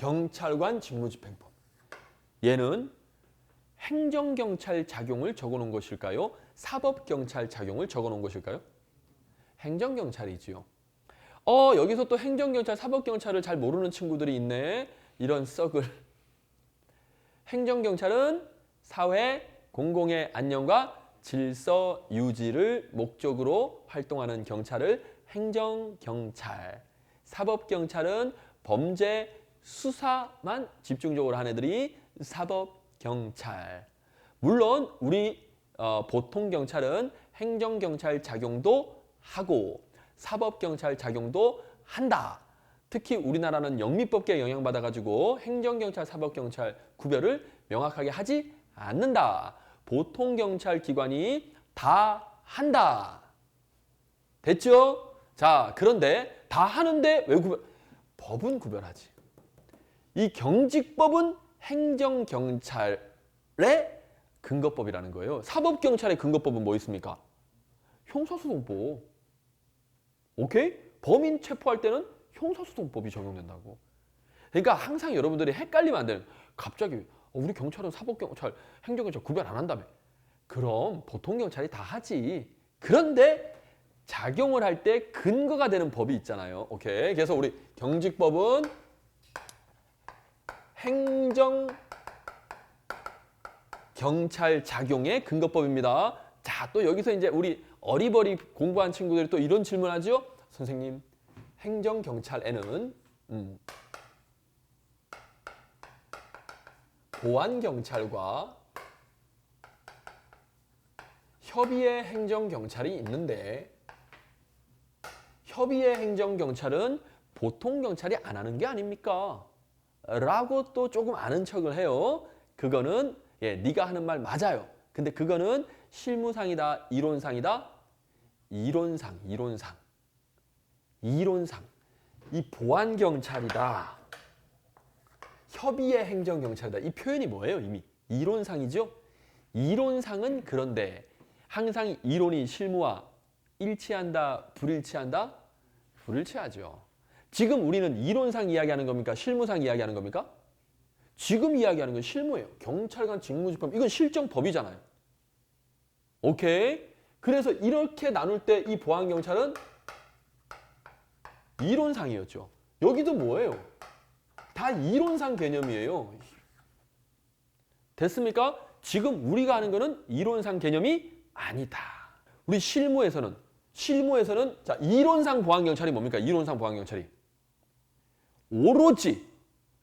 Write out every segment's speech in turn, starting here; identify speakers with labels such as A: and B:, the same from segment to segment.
A: 경찰관 직무집행법. 얘는 행정경찰 작용을 적어놓은 것일까요? 사법경찰 작용을 적어놓은 것일까요? 행정경찰이지요. 어 여기서 또 행정경찰, 사법경찰을 잘 모르는 친구들이 있네. 이런 썩을. 행정경찰은 사회 공공의 안녕과 질서 유지를 목적으로 활동하는 경찰을 행정경찰. 사법경찰은 범죄 수사만 집중적으로 하는 애들이 사법 경찰. 물론 우리 어, 보통 경찰은 행정 경찰 작용도 하고 사법 경찰 작용도 한다. 특히 우리나라는 영미법계에 영향받아 가지고 행정 경찰, 사법 경찰 구별을 명확하게 하지 않는다. 보통 경찰 기관이 다 한다. 됐죠? 자, 그런데 다 하는데 왜 구별? 법은 구별하지. 이 경직법은 행정경찰의 근거법이라는 거예요. 사법경찰의 근거법은 뭐 있습니까? 형사소송법. 오케이? 범인 체포할 때는 형사소송법이 적용된다고. 그러니까 항상 여러분들이 헷갈리면 안 돼요. 갑자기 어, 우리 경찰은 사법경찰, 행정경찰 구별 안 한다며. 그럼 보통 경찰이 다 하지. 그런데 작용을 할 때 근거가 되는 법이 있잖아요. 오케이. 그래서 우리 경직법은 행정 경찰 작용의 근거법입니다. 자, 또 여기서 이제 우리 어리버리 공부한 친구들이 또 이런 질문하죠. 선생님, 행정 경찰에는 음, 보안 경찰과 협의의 행정 경찰이 있는데 협의의 행정 경찰은 보통 경찰이 안 하는 게 아닙니까? 라고 또 조금 아는 척을 해요. 그거는 예, 네가 하는 말 맞아요. 근데 그거는 실무상이다, 이론상이다. 이론상, 이론상. 이론상. 이 보안 경찰이다. 협의의 행정 경찰이다. 이 표현이 뭐예요, 이미? 이론상이죠? 이론상은 그런데 항상 이론이 실무와 일치한다, 불일치한다? 불일치하죠. 지금 우리는 이론상 이야기하는 겁니까? 실무상 이야기하는 겁니까? 지금 이야기하는 건 실무예요. 경찰관 직무집행 이건 실정법이잖아요. 오케이? 그래서 이렇게 나눌 때 이 보안 경찰은 이론상이었죠. 여기도 뭐예요? 다 이론상 개념이에요. 됐습니까? 지금 우리가 하는 거는 이론상 개념이 아니다. 우리 실무에서는 실무에서는 자 이론상 보안 경찰이 뭡니까? 이론상 보안 경찰이 오로지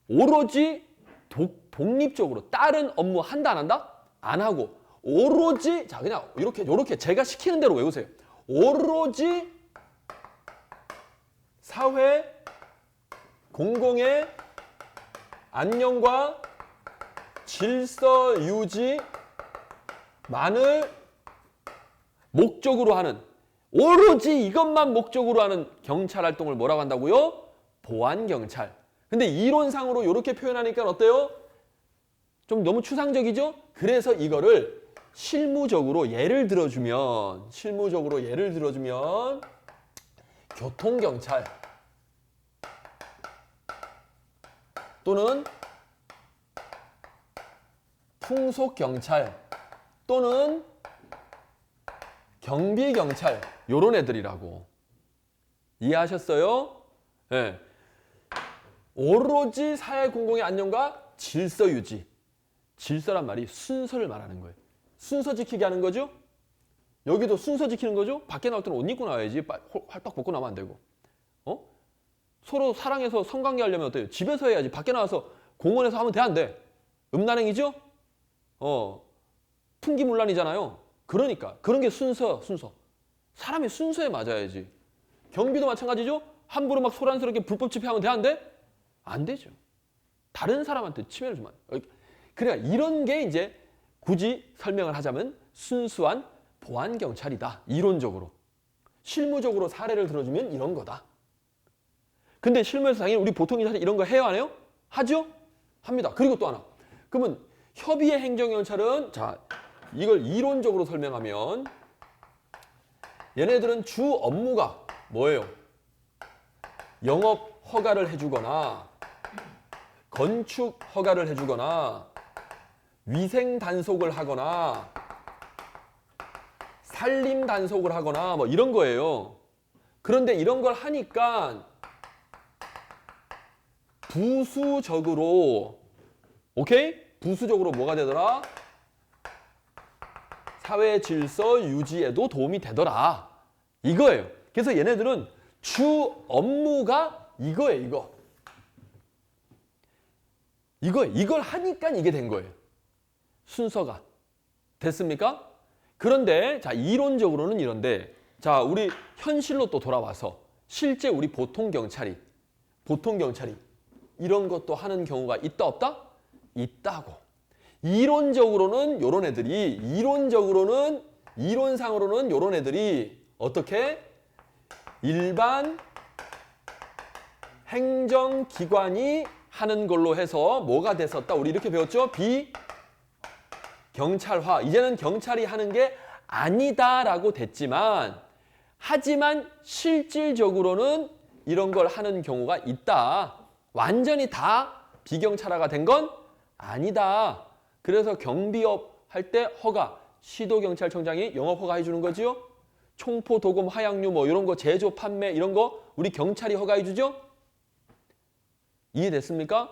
A: 오로지 독, 독립적으로 다른 업무 한다 안 한다? 안 하고 오로지 자 그냥 이렇게 이렇게 제가 시키는 대로 외우세요. 오로지 사회 공공의 안녕과 질서 유지만을 목적으로 하는 오로지 이것만 목적으로 하는 경찰 활동을 뭐라고 한다고요? 보안 경찰. 근데 이론상으로 이렇게 표현하니까 어때요? 좀 너무 추상적이죠? 그래서 이거를 실무적으로 예를 들어주면 실무적으로 예를 들어주면 교통 경찰 또는 풍속 경찰 또는 경비 경찰 요런 애들이라고 이해하셨어요? 예. 오로지 사회 공공의 안녕과 질서 유지. 질서란 말이 순서를 말하는 거예요. 순서 지키게 하는 거죠? 여기도 순서 지키는 거죠? 밖에 나올 때는 옷 입고 나와야지. 활딱 벗고 나면 안 되고. 어? 서로 사랑해서 성관계 하려면 어때요? 집에서 해야지. 밖에 나와서 공원에서 하면 돼 안 돼? 음란행이죠? 어. 풍기문란이잖아요. 그러니까. 그런 게 순서 순서. 사람이 순서에 맞아야지. 경비도 마찬가지죠? 함부로 막 소란스럽게 불법 집회하면 돼 안 돼? 안 되죠 다른 사람한테 침해를 주면. 그러니까 이런 게 이제 굳이 설명을 하자면 순수한 보안 경찰이다 이론적으로 실무적으로 사례를 들어주면 이런 거다 근데 실무에서 우리 보통 인사들 이런 거 해요 안 해요? 하죠? 합니다 그리고 또 하나 그러면 협의의 행정 경찰은 자 이걸 이론적으로 설명하면 얘네들은 주 업무가 뭐예요? 영업 허가를 해주거나 건축 허가를 해주거나 위생 단속을 하거나 산림 단속을 하거나 뭐 이런 거예요. 그런데 이런 걸 하니까 부수적으로 오케이? 부수적으로 뭐가 되더라? 사회 질서 유지에도 도움이 되더라. 이거예요. 그래서 얘네들은 주 업무가 이거예요, 이거. 이거 이걸 하니까 이게 된 거예요. 순서가 됐습니까? 그런데 자 이론적으로는 이런데 자 우리 현실로 또 돌아와서 실제 우리 보통 경찰이 보통 경찰이 이런 것도 하는 경우가 있다 없다? 있다고. 이론적으로는 요런 애들이 이론적으로는 이론상으로는 요런 애들이 어떻게 일반 행정기관이 하는 걸로 해서 뭐가 됐었다? 우리 이렇게 배웠죠? 비 경찰화. 이제는 경찰이 하는 게 아니다라고 됐지만 하지만 실질적으로는 이런 걸 하는 경우가 있다. 완전히 다 비경찰화가 된 건 아니다. 그래서 경비업 할 때 허가 시도경찰청장이 영업 허가해 주는 거지요. 총포, 도금, 화약류 뭐 이런 거 제조, 판매 이런 거 우리 경찰이 허가해 주죠. 이해됐습니까?